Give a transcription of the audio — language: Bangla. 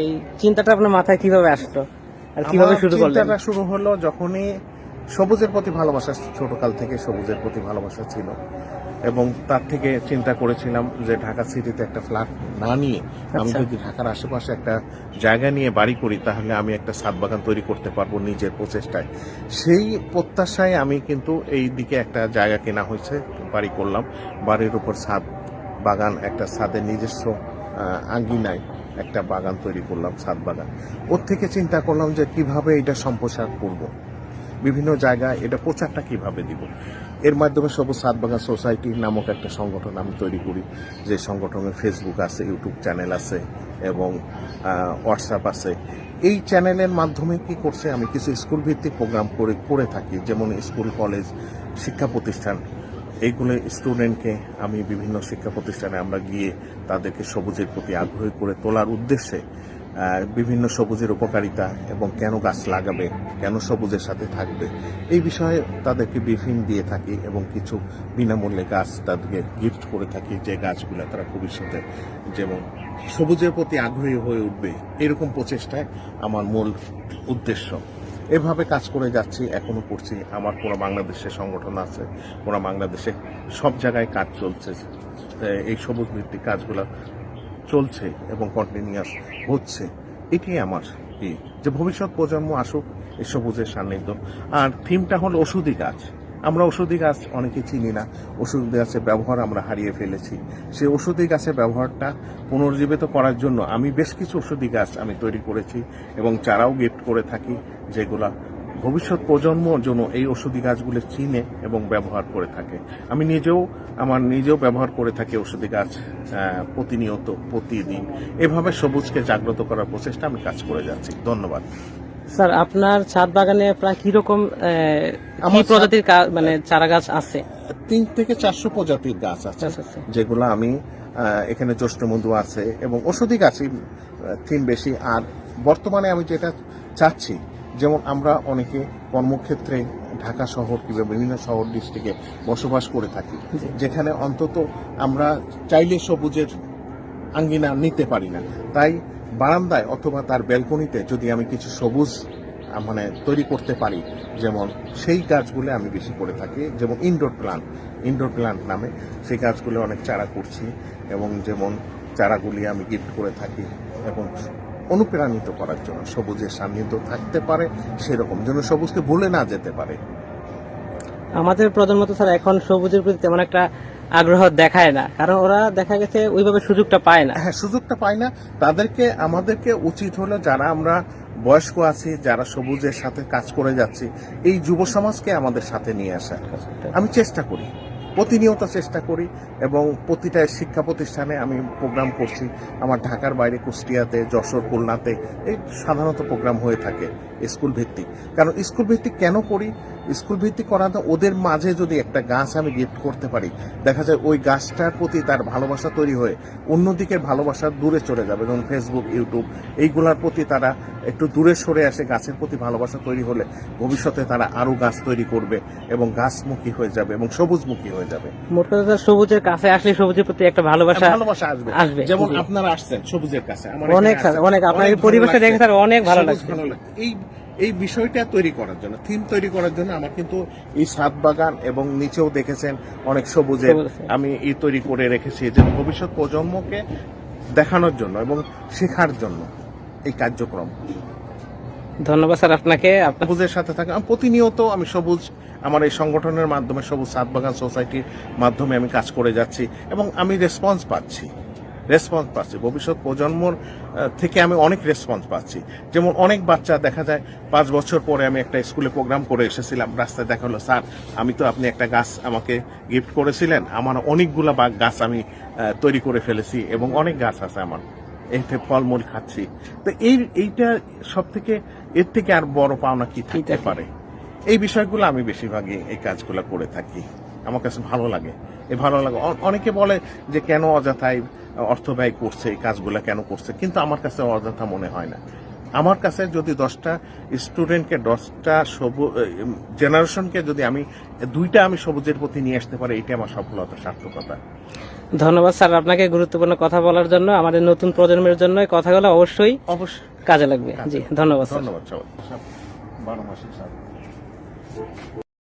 এই চিন্তাটা আপনার মাথায় কীভাবে আসলো? আর কীভাবে শুরু করলেন? চিন্তাটা শুরু হলো যখনই সবুজের প্রতি ভালোবাসা ছোটকাল থেকে সবুজের প্রতি ভালোবাসা ছিল। এবং তার থেকে চিন্তা করেছিলাম যে ঢাকা সিটিতে একটা ফ্ল্যাট না নিয়ে আমি আচ্ছা। যদি ঢাকার আশেপাশে একটা জায়গা নিয়ে বাড়ি করি তাহলে আমি একটা ছাদ বাগান তৈরি করতে পারব নিজের প্রচেষ্টায়। সেই প্রত্যাশায় আমি কিন্তু এই দিকে একটা জায়গা কেনা হয়েছে বাড়ি করলাম। বাড়ির উপর ছাদ বাগান একটা ছাদের নিজস্ব আঙ্গিনায়। একটা বাগান তৈরি করলাম, ছাদ বাগান। ওর থেকে চিন্তা করলাম যে কীভাবে এটা সম্প্রসার করব। বিভিন্ন জায়গায় এটা প্রচারটা কীভাবে দিব? এর মাধ্যমে সবুজ সাত বাগান সোসাইটি নামক একটা সংগঠন আমি তৈরি করি। যে সংগঠনের ফেসবুক আছে ইউটিউব চ্যানেল আছে এবং হোয়াটসঅ্যাপ আছে। এই চ্যানেলের মাধ্যমে কি করছে? আমি কিছু স্কুল ভিত্তিক প্রোগ্রাম করে করে থাকি। যেমন স্কুল কলেজ শিক্ষা প্রতিষ্ঠান। এইগুলো স্টুডেন্টকে আমি বিভিন্ন শিক্ষা প্রতিষ্ঠানে আমরা গিয়ে তাদেরকে সবুজের প্রতি আগ্রহী করে তোলার উদ্দেশ্যে বিভিন্ন সবুজের উপকারিতা এবং কেন গাছ লাগাবে, কেন সবুজের সাথে থাকবে, এই বিষয়ে তাদেরকে ব্রিফিং দিয়ে থাকি এবং কিছু বিনামূল্যে গাছ তাদেরকে গিফট করে থাকি যে গাছগুলো তারা ভবিষ্যতে যেমন সবুজের প্রতি আগ্রহী হয়ে উঠবে, এরকম প্রচেষ্টায় আমার মূল উদ্দেশ্য। এভাবে কাজ করে যাচ্ছি, এখনও করছি। আমার পুরো বাংলাদেশে সংগঠন আছে, পুরো বাংলাদেশে সব জায়গায় কাজ চলছে। এই সবুজ ভিত্তিক কাজগুলো চলছে এবং কন্টিনিউয়াস হচ্ছে। এটি আমার কি, যে ভবিষ্যৎ প্রজন্ম আসুক, এই সবুজের সান্নিধ্য। আর থিমটা হল ওষুধি গাছ আমরা ওষুধি গাছ অনেকে চিনি না। ওষুধি গাছের ব্যবহার আমরা হারিয়ে ফেলেছি। সেই ওষুধি গাছের ব্যবহারটা পুনর্জীবিত করার জন্য আমি বেশ কিছু ওষুধি গাছ আমি তৈরি করেছি এবং চারাও গিফট করে থাকি, যেগুলা ভবিষ্যৎ প্রজন্মর জন্য এই ওষুধি গাছগুলো চিনে এবং ব্যবহার করে থাকে। আমি নিজেও, আমার নিজেও ব্যবহার করে থাকি ওষুধি গাছ প্রতিনিয়ত, প্রতিদিন। এভাবে সবুজকে জাগ্রত করার প্রচেষ্টা আমি কাজ করে যাচ্ছি। ধন্যবাদ। স্যার আপনার ছাদ বাগানে প্রায় কীরকম কি আমার প্রজাতির মানে চারা গাছ আছে? তিন থেকে চারশো প্রজাতির গাছ আছে। যেগুলো আমি এখানে জ্যৈষ্ঠমধু আছে এবং ওষুধি গাছই থিম বেশি। আর বর্তমানে আমি যেটা চাচ্ছি যেমন আমরা অনেকে কর্মক্ষেত্রে ঢাকা শহর কিংবা বিভিন্ন শহর ডিস্ট্রিক্টে বসবাস করে থাকি যেখানে অন্তত আমরা চাইলে সবুজের আঙ্গিনা নিতে পারি না। তাই বারান্দায় অথবা তার ব্যালকনিতে যদি আমি কিছু সবুজ মানে তৈরি করতে পারি, যেমন সেই গাছগুলো আমি বেশি করে থাকি, যেমন ইনডোর প্লান্ট ইনডোর প্লান্ট নামে সেই গাছগুলো অনেক চারা করছি এবং যেমন চারাগুলি আমি গিফট করে থাকি এবং অনুপ্রাণিত করার জন্য সবুজের সান্নিধ্য থাকতে পারে, সেরকম যেন সবুজকে ভুলে না যেতে পারে। আমাদের প্রজন্ম তো স্যার, এখন সবুজের প্রতি তেমন একটা আগ্রহ দেখায় না। কারণ ওরা দেখা গেছে ওইভাবে সুযোগটা পায় না। হ্যাঁ সুযোগটা পায় না। তাদেরকে, আমাদেরকে উচিত হলো যারা আমরা বয়স্ক আছি, যারা সবুজের সাথে কাজ করে যাচ্ছি, এই যুব সমাজকে আমাদের সাথে নিয়ে আসা আমি চেষ্টা করি। প্রতিনিয়ত চেষ্টা করি এবং প্রতিটা শিক্ষা প্রতিষ্ঠানে আমি প্রোগ্রাম করছি। আমার ঢাকার বাইরে কুষ্টিয়াতে, যশোর, খুলনাতে এই সাধারণত প্রোগ্রাম হয়ে থাকে স্কুল ভিত্তিক কারণ স্কুল ভিত্তিক কেন করি? স্কুল ভিত্তিক করাতে ওদের মাঝে যদি একটা গাছ আমি গিফট করতে পারি, দেখা যায় ওই গাছটার প্রতি তার ভালোবাসা তৈরি হয়ে অন্যদিকে ভালোবাসা দূরে চলে যাবে। যেমন ফেসবুক ইউটিউব এইগুলার প্রতি তারা একটু দূরে সরে আসে, গাছের প্রতি ভালোবাসা তৈরি হলে ভবিষ্যতে তারা আরও গাছ তৈরি করবে এবং গাছমুখী হয়ে যাবে এবং সবুজমুখী হয়ে যাবে। মোট কথা সবুজের কাছে আসলে সবুজের প্রতি একটা ভালোবাসা ভালোবাসা আসবে। আসবে, যেমন আপনারা আসছেন সবুজের কাছে অনেক। অনেক। আপনার পরিবেশটা দেখে স্যার অনেক ভালো লাগছে। এই এই বিষয়টা তৈরি করার জন্য থিম তৈরি করার জন্য আমার কিন্তু এই সাত বাগান এবং নিচেও দেখেছেন অনেক সবুজের আমি এই তৈরি করে রেখেছি যে ভবিষ্যৎ প্রজন্মকে দেখানোর জন্য এবং শেখার জন্য এই কার্যক্রম। ধন্যবাদ স্যার আপনাকে। সবুজের সাথে থাকে প্রতিনিয়ত আমি সবুজ, আমার এই সংগঠনের মাধ্যমে সবুজ সাত বাগান সোসাইটির মাধ্যমে আমি কাজ করে যাচ্ছি এবং আমি রেসপন্স পাচ্ছি। রেসপন্স পাচ্ছি। ভবিষ্যৎ প্রজন্মর থেকে আমি অনেক রেসপন্স পাচ্ছি। যেমন অনেক বাচ্চা দেখা যায়, পাঁচ বছর পরে আমি একটা স্কুলে প্রোগ্রাম করে এসেছিলাম, রাস্তায় দেখা হলো, স্যার, আমি তো আপনি একটা গাছ আমাকে গিফট করেছিলেন, আমার অনেকগুলা গাছ আমি তৈরি করে ফেলেছি এবং অনেক গাছ আছে আমার। এতে ফলমূল খাচ্ছি। তো এই এইটা সব থেকে এর থেকে আর বড় পাওনা কি থাকতে পারে? এই বিষয়গুলো আমি বেশিরভাগই এই কাজগুলো করে থাকি। আমার কাছে ভালো লাগে। এই ভালো লাগে। অনেকে বলে যে কেন অযথায় অর্থ ব্যয় করছে এই কাজগুলো কেন করছে? কিন্তু আমার কাছে অযথা মনে হয় না। আমার কাছে যদি দশটা স্টুডেন্টকে দশটা সবুজ জেনারেশনকে যদি আমি দুইটা আমি সবুজের প্রতি নিয়ে আসতে পারি এইটা আমার সফলতা সার্থকতা। ধন্যবাদ স্যার আপনাকে গুরুত্বপূর্ণ কথা বলার জন্য আমাদের নতুন প্রজন্মের জন্য কথাগুলো অবশ্যই অবশ্যই। কাজে লাগবে। জি ধন্যবাদ ধন্যবাদ